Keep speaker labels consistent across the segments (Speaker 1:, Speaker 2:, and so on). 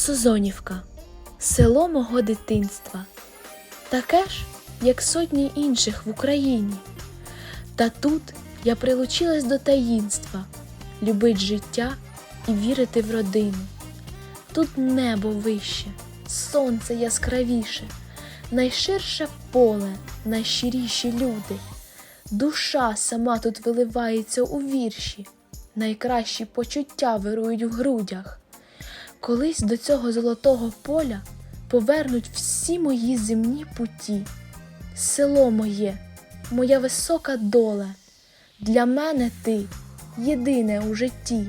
Speaker 1: Созонівка село мого дитинства, таке ж, як сотні інших в Україні. Та тут я прилучилась до таїнства, любить життя і вірити в родину. Тут небо вище, сонце яскравіше, найширше поле, найщиріші люди. Душа сама тут виливається у вірші, найкращі почуття вирують в грудях. Колись до цього золотого поля повернуть всі мої земні путі. Село моє, моя висока доля, для мене ти єдине у житті.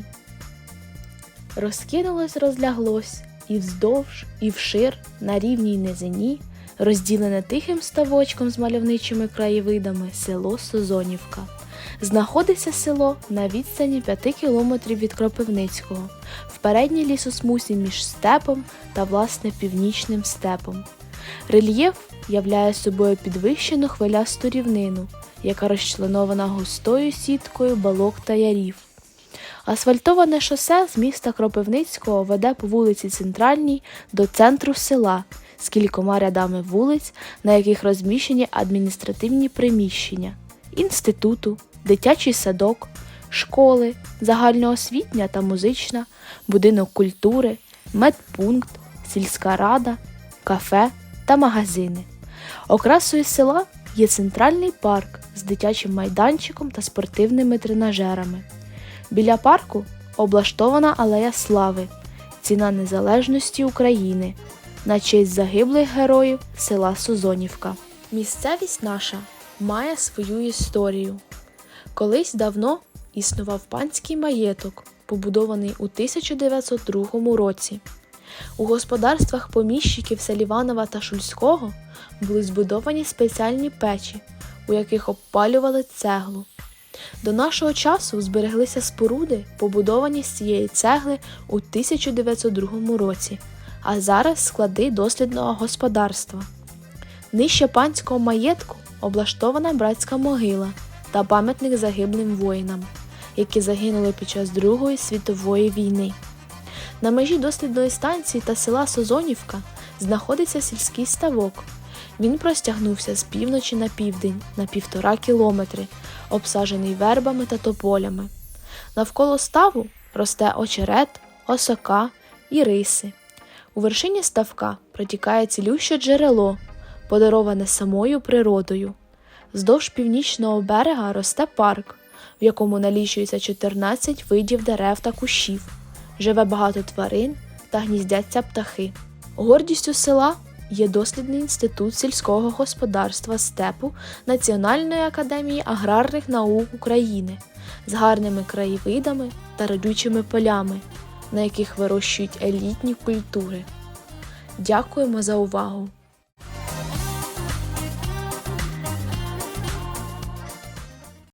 Speaker 1: Розкинулось, розляглось і вздовж, і вшир, на рівній низині, розділене тихим ставочком з мальовничими краєвидами село Созонівка. Знаходиться село на відстані 5 кілометрів від Кропивницького, в передній лісосмусі між степом та власне північним степом. Рельєф являє собою підвищену хвилясту рівнину, яка розчленована густою сіткою балок та ярів. Асфальтоване шосе з міста Кропивницького веде по вулиці Центральній до центру села з кількома рядами вулиць, на яких розміщені адміністративні приміщення, інституту, дитячий садок, школи, загальноосвітня та музична, будинок культури, медпункт, сільська рада, кафе та магазини. Окрасою села є центральний парк з дитячим майданчиком та спортивними тренажерами. Біля парку облаштована алея слави, ціна незалежності України на честь загиблих героїв села Созонівка. Місцевість наша має свою історію. Колись давно існував панський маєток, побудований у 1902 році. У господарствах поміщиків Селіванова та Шульського були збудовані спеціальні печі, у яких обпалювали цеглу. До нашого часу збереглися споруди, побудовані з цієї цегли у 1902 році, а зараз склади дослідного господарства. Нижче панського маєтку облаштована братська могила та пам'ятник загиблим воїнам, які загинули під час Другої світової війни. На межі дослідної станції та села Созонівка знаходиться сільський ставок. Він простягнувся з півночі на південь на півтора кілометри, обсаджений вербами та тополями. Навколо ставу росте очерет, осока і риси. У вершині ставка протікає цілюще джерело, подароване самою природою. Здовж північного берега росте парк, в якому налічується 14 видів дерев та кущів. Живе багато тварин та гніздяться птахи. Гордістю села є дослідний інститут сільського господарства степу Національної академії аграрних наук України з гарними краєвидами та родючими полями, на яких вирощують елітні культури. Дякуємо за увагу!